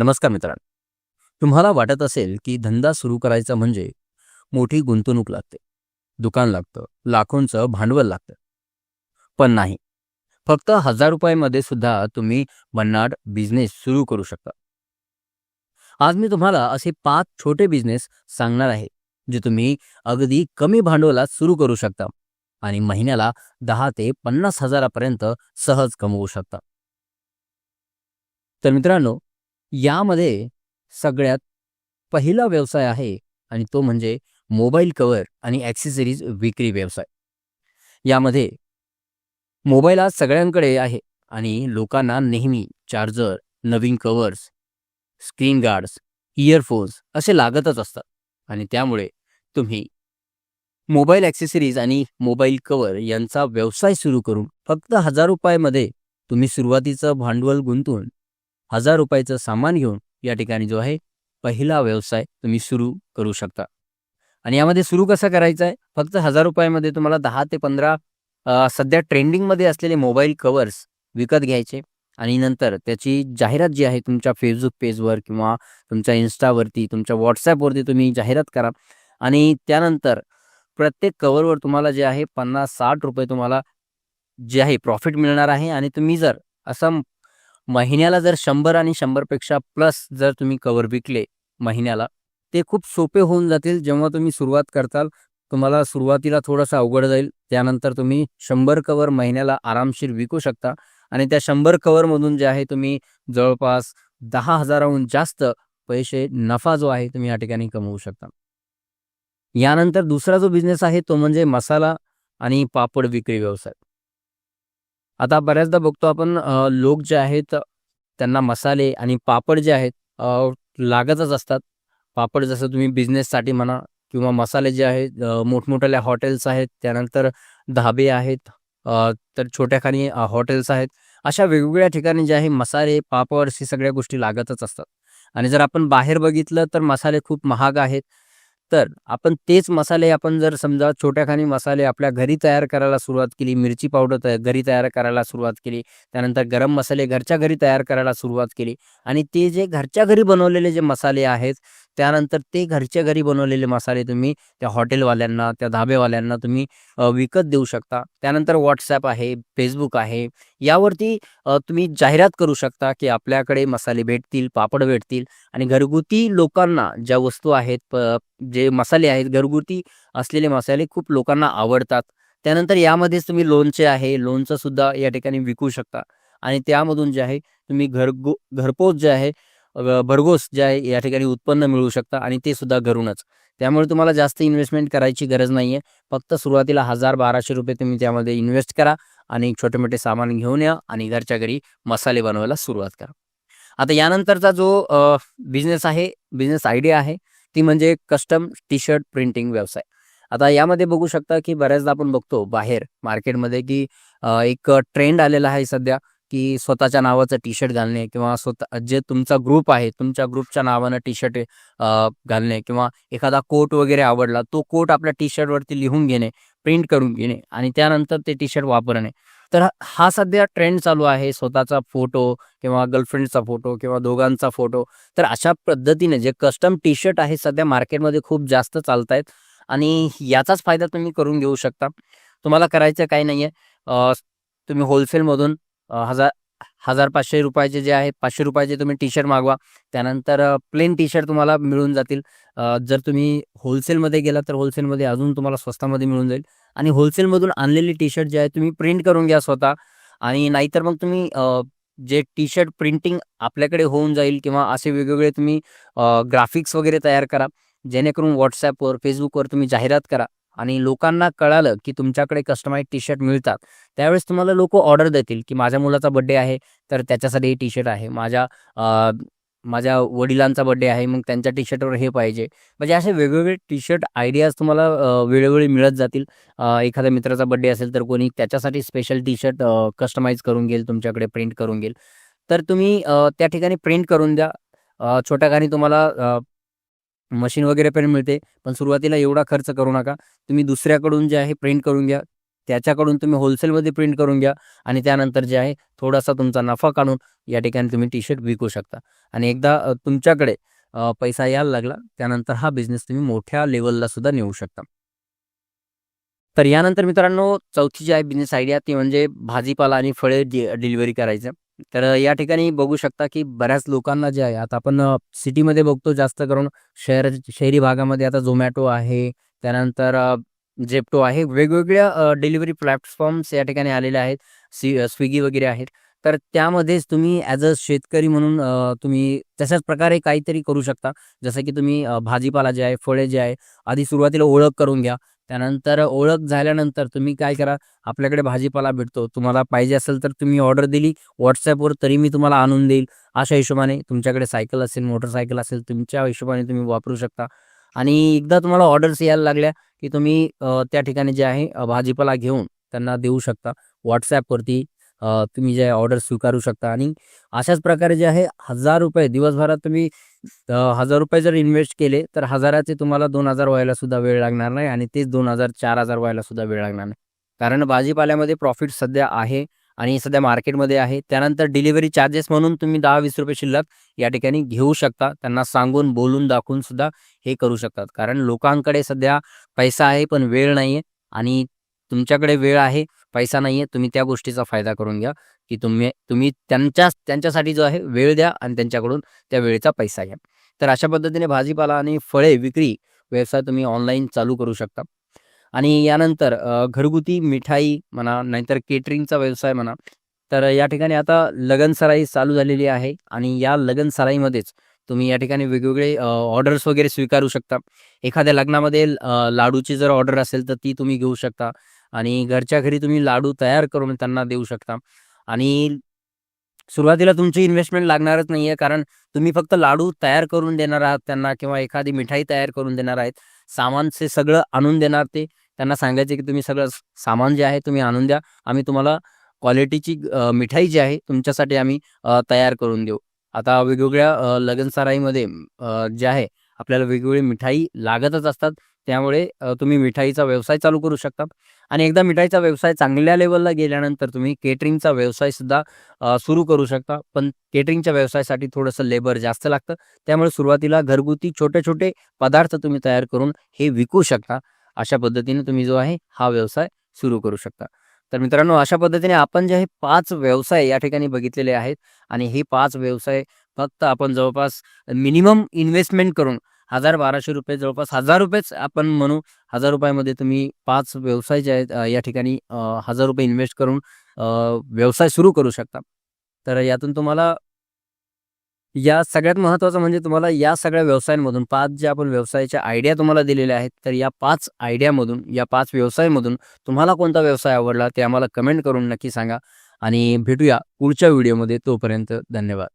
नमस्कार मित्रांनो. तुम्हाला वाटत असेल की धंदा सुरू करायचा म्हणजे मोठी गुंतवणूक लागते. दुकान लागतं लाखोंचं भांडवल लागतं. पण नाही. फक्त हजार रुपयामध्ये सुद्धा तुम्ही भन्नाट बिझनेस सुरू करू शकता. आज मी तुम्हाला असे पाच छोटे बिझनेस सांगणार आहे जे तुम्ही अगदी कमी भांडवलात सुरू करू शकता आणि महिन्याला दहा ते पन्नास हजारापर्यंत सहज कमवू शकता. तर मित्रांनो यामध्ये सगळ्यात पहिला व्यवसाय आहे आणि तो म्हणजे मोबाईल कवर आणि ॲक्सेसरीज विक्री व्यवसाय. यामध्ये मोबाईल आज सगळ्यांकडे आहे आणि लोकांना नेहमी चार्जर नवीन कवर्स स्क्रीन गार्ड्स इयरफोन्स असे लागतच असतात आणि त्यामुळे तुम्ही मोबाईल ॲक्सेसरीज आणि मोबाईल कवर यांचा व्यवसाय सुरू करून फक्त हजार रुपयामध्ये तुम्ही सुरुवातीचं भांडवल गुंतवून हजार रुपयाचं सामान घेऊन या ठिकाणी जो आहे पहिला व्यवसाय तुम्ही सुरू करू शकता. आणि यामध्ये सुरू कसा करायचा आहे? फक्त हजार रुपयामध्ये तुम्हाला दहा ते पंधरा सध्या ट्रेंडिंगमध्ये असलेले मोबाईल कवर्स विकत घ्यायचे. आणि नंतर त्याची जाहिरात जी आहे तुमच्या फेसबुक पेजवर किंवा तुमच्या इन्स्टावरती तुमच्या व्हॉट्सॲपवरती तुम्ही जाहिरात करा. आणि त्यानंतर प्रत्येक कवरवर तुम्हाला जे आहे पन्नास साठ रुपये तुम्हाला जे आहे प्रॉफिट मिळणार आहे. आणि तुम्ही जर असं महिन्याला जर शंभर आणि शंभरपेक्षा प्लस जर तुम्ही कवर विकले महिन्याला ते खूप सोपे होऊन जातील जेव्हा तुम्ही सुरुवात करताल. तुम्हाला सुरुवातीला थोडंसं अवघड जाईल. त्यानंतर तुम्ही शंभर कवर महिन्याला आरामशीर विकू शकता. आणि त्या शंभर कवरमधून जे आहे तुम्ही जवळपास दहा हजाराहून जास्त पैसे नफा जो आहे तुम्ही या ठिकाणी कमवू शकता. यानंतर दुसरा जो बिझनेस आहे तो म्हणजे मसाला आणि पापड विक्री व्यवसाय. आता बऱ्याचदा बघतो आपण लोक जे आहेत त्यांना मसाले आणि पापड जे आहेत लागतच असतात. पापड जसं तुम्ही बिझनेससाठी म्हणा किंवा मसाले जे आहेत मोठमोठ्या हॉटेल्स आहेत त्यानंतर धाबे आहेत तर छोट्याखानी हॉटेल्स आहेत. अशा वेगवेगळ्या ठिकाणी जे आहे मसाले पापड हे सगळ्या गोष्टी लागतच असतात. आणि जर आपण बाहेर बघितलं तर मसाले खूप महाग आहेत. तर आपण तेच मसाले आपण जर समजा छोट्याखानी मसाले आपल्या घरी तयार करायला सुरुवात केली मिरची पावडर तया घरी तयार करायला सुरुवात केली त्यानंतर गरम मसाले घरच्या घरी तयार करायला सुरुवात केली आणि ते जे घरच्या घरी बनवलेले जे मसाले आहेत त्यानंतर ते घरच्या घरी बनवलेले मसाले तुम्ही त्या हॉटेलवाल्यांना त्या धाबेवाल्यांना तुम्ही विकत देऊ शकता. त्यानंतर व्हॉट्सॲप आहे फेसबुक आहे. यावरती तुम्ही जाहिरात करू शकता की आपल्याकडे मसाले भेटतील पापड भेटतील आणि घरगुती लोकांना ज्या वस्तू आहेत प जे मसाले आहेत घरगुती असलेले मसाले खूप लोकांना आवडतात. त्यानंतर यामध्येच तुम्ही लोणचे आहे लोणचं सुद्धा या ठिकाणी विकू शकता. आणि त्यामधून जे आहे तुम्ही घरगो घरपोच जे आहे भरघोस जे आहे या ठिकाणी उत्पन्न मिळू शकतं आणि ते सुद्धा घरूनच. त्यामुळे तुम्हाला जास्त इन्व्हेस्टमेंट करायची गरज नाही आहे फक्त सुरुवातीला हजार बाराशे रुपये तुम्ही त्यामध्ये इन्व्हेस्ट करा आणि छोटे मोठे सामान घेऊन या आणि घरच्या घरी मसाले बनवायला सुरुवात करा. आता यानंतरचा जो बिझनेस आहे बिझनेस आयडिया आहे ती म्हणजे कस्टम टी शर्ट प्रिंटिंग व्यवसाय. आता यामध्ये बघू शकता की बऱ्याचदा आपण बघतो बाहेर मार्केटमध्ये की एक ट्रेंड आलेला आहे सध्या. की स्वतःच्या नावाचं टी शर्ट घालणे किंवा स्वतः जे तुमचा ग्रुप आहे तुमच्या ग्रुपच्या नावानं टी शर्ट घालणे किंवा एखादा कोट वगैरे आवडला तो कोट आपल्या टी शर्टवरती लिहून घेणे प्रिंट करून घेणे आणि त्यानंतर ते टी शर्ट वापरणे. तर हा- सध्या ट्रेंड चालू आहे स्वतःचा फोटो किंवा गर्लफ्रेंडचा फोटो किंवा दोघांचा फोटो तर अशा पद्धतीने जे कस्टम टी शर्ट आहे सध्या मार्केटमध्ये खूप जास्त चालत आहेत आणि याचाच फायदा तुम्ही करून घेऊ शकता. तुम्हाला करायचं काही नाही आहे तुम्ही होलसेलमधून हजार हजार पाचशे रुपयाचे जे आहे पाचशे रुपयाचे तुम्ही टी शर्ट मागवा. त्यानंतर प्लेन टी शर्ट तुम्हाला मिळून जातील. जर तुम्ही होलसेलमध्ये गेला तर होलसेलमध्ये अजून तुम्हाला स्वस्तामध्ये मिळून जाईल. आणि होलसेलमधून आणलेली टी शर्ट जे आहे तुम्ही प्रिंट करून घ्या स्वतः. आणि नाहीतर मग तुम्ही जे टी शर्ट प्रिंटिंग आपल्याकडे होऊन जाईल किंवा असे वेगवेगळे तुम्ही ग्राफिक्स वगैरे तयार करा. जेणेकरून व्हॉट्सॲपवर फेसबुकवर तुम्ही जाहिरात करा. आणि लोकांना कळालं की तुमच्याकडे कस्टमाइज टी शर्ट मिळतात. त्यावेळेस तुम्हाला लोक ऑर्डर देतील की माझ्या मुलाचा बड्डे आहे तर त्याच्यासाठी हे टी शर्ट आहे. माझ्या माझ्या वडिलांचा बड्डे आहे मग त्यांच्या टी शर्टवर हे पाहिजे. म्हणजे असे वेगवेगळे टी शर्ट आयडियाज तुम्हाला वेळोवेळी मिळत जातील. एखाद्या मित्राचा बड्डे असेल तर कोणी त्याच्यासाठी स्पेशल टी शर्ट कस्टमाइज करून घेईल तुमच्याकडे प्रिंट करून घेईल. तर तुम्ही त्या ठिकाणी प्रिंट करून द्या. छोट्या खाणी तुम्हाला मशीन वगैरे पण मिळते. पण सुरुवातीला एवढा खर्च करू नका. तुम्ही दुसऱ्याकडून जे आहे प्रिंट करून घ्या. त्याच्याकडून तुम्ही होलसेलमध्ये प्रिंट करून घ्या. आणि त्यानंतर जे आहे थोडासा तुमचा नफा काढून या ठिकाणी तुम्ही टी शर्ट विकू शकता. आणि एकदा तुमच्याकडे पैसा यायला लागला त्यानंतर हा बिझनेस तुम्ही मोठ्या लेवलला सुद्धा नेऊ शकता. तर यानंतर मित्रांनो चौथी जी आहे बिझनेस आयडिया ती म्हणजे भाजीपाला आणि फळे डि डिलिव्हरी करायचं. तर या ठिकाणी बघू शकता की बऱ्याच लोकांना जे आहे आता आपण सिटीमध्ये बघतो जास्त करून शहर शहरी भागामध्ये आता झोमॅटो आहे त्यानंतर जेप्टो आहे. वेगवेगळ्या डिलिव्हरी प्लॅटफॉर्म्स या ठिकाणी आलेले आहेत सी स्विगी वगैरे आहेत. तर त्यामध्येच तुम्ही ॲज अ शेतकरी म्हणून तुम्ही तशाच प्रकारे काहीतरी करू शकता. जसं की तुम्ही भाजीपाला जे आहे फळे जे आहे आधी सुरुवातीला ओळख करून घ्या. त्यानंतर ओळख झाल्यानंतर तुम्ही काय करा आपल्याकडे भाजीपाला भेटतो. तुम्हाला पाहिजे असेल तर तुम्ही ऑर्डर दिली व्हॉट्सॲपवर तरी मी तुम्हाला आणून देईल. अशा हिशोबाने तुमच्याकडे सायकल असेल मोटरसायकल असेल तुमच्या हिशोबाने तुम्ही वापरू शकता. आणि एकदा तुम्हाला ऑर्डर्स यायला लागल्या की तुम्ही त्या ठिकाणी जे आहे भाजीपाला घेऊन त्यांना देऊ शकता. व्हॉट्सॲपवरती तुम्ही जे ऑर्डर स्वीकारू शकता. आणि अशाच प्रकारे जे आहे हजार रुपये दिवसभरात तुम्ही हजार रुपये जर इन्व्हेस्ट केले तर हजाराचे तुम्हाला दोन हजार व्हायला सुद्धा वेळ लागणार नाही आणि तेच दोन हजार चार हजार व्हायला सुद्धा वेळ लागणार नाही. कारण भाजीपाल्यामध्ये प्रॉफिट सध्या आहे आणि सध्या मार्केटमध्ये आहे. त्यानंतर डिलिव्हरी चार्जेस म्हणून तुम्ही दहा वीस रुपये शिल्लक या ठिकाणी घेऊ शकता. त्यांना सांगून बोलून दाखवून सुद्धा हे करू शकतात. कारण लोकांकडे सध्या पैसा आहे पण वेळ नाही आहे आणि तुमच्याकडे वेळ आहे. पैसा नाही आहे तुम्ही त्या गोष्टीचा फायदा करून घ्या की तुम्ही तुम्ही त्यांच्या त्यांच्यासाठी जो आहे वेळ द्या आणि त्यांच्याकडून त्या वेळेचा पैसा घ्या. तर अशा पद्धतीने भाजीपाला आणि फळे विक्री व्यवसाय तुम्ही ऑनलाईन चालू करू शकता. आणि यानंतर घरगुती मिठाई म्हणा नाहीतर केटरिंगचा व्यवसाय म्हणा तर या ठिकाणी आता लगनसराई चालू झालेली आहे आणि या लगनसराईमध्येच तुम्ही या ठिकाणी वेगवेगळे ऑर्डर्स वगैरे स्वीकारू शकता. एखाद्या लग्नामध्ये लाडूची जर ऑर्डर असेल तर ती तुम्ही घेऊ शकता. आणि घरच्या घरी तुम्ही लाडू तयार करून त्यांना देऊ शकता. आणि सुरुवातीला तुमची इन्व्हेस्टमेंट लागणारच नाही आहे कारण तुम्ही फक्त लाडू तयार करून देणार आहात त्यांना किंवा एखादी मिठाई तयार करून देणार आहेत. सामान सामानचे सगळं आणून देणार ते. त्यांना सांगायचे की तुम्ही सगळं सामान जे आहे तुम्ही आणून द्या. आम्ही तुम्हाला क्वालिटीची मिठाई जी आहे तुमच्यासाठी आम्ही तयार करून देऊ. आता वेगवेगळ्या अ, जे आहे आपल्याला वेगवेगळी मिठाई लागतच असतात. त्यामुळे तुम्ही मिठाईचा व्यवसाय चालू करू शकता. आणि एकदा मिठाईचा व्यवसाय चांगल्या लेवलला गेल्यानंतर तुम्ही केटरिंगचा व्यवसाय सुद्धा सुरू करू शकता. पण केटरिंगच्या व्यवसायासाठी थोडंसं लेबर जास्त लागतं. त्यामुळे सुरुवातीला घरगुती छोटे छोटे पदार्थ तुम्ही तयार करून हे विकू शकता. अशा पद्धतीने तुम्ही जो आहे हा व्यवसाय सुरू करू शकता. तर मित्रांनो अशा पद्धतीने आपण जे आहे पाच व्यवसाय या ठिकाणी बघितलेले आहेत. आणि हे पाच व्यवसाय फक्त आपण जवळपास मिनिमम इन्व्हेस्टमेंट करून हजार बाराशे रुपये जवळपास हजार रुपयेच आपण म्हणू. हजार रुपयामध्ये तुम्ही पाच व्यवसाय जे आहेत या ठिकाणी हजार रुपये इन्व्हेस्ट करून व्यवसाय सुरू करू शकता. तर यातून तुम्हाला या सगळ्यात महत्त्वाचं म्हणजे तुम्हाला या सगळ्या व्यवसायांमधून पाच ज्या आपण व्यवसायाच्या आयडिया तुम्हाला दिलेल्या आहेत तर या पाच आयडियामधून या पाच व्यवसायामधून तुम्हाला कोणता व्यवसाय आवडला ते आम्हाला कमेंट करून नक्की सांगा. आणि भेटूया पुढच्या व्हिडिओमध्ये तोपर्यंत धन्यवाद.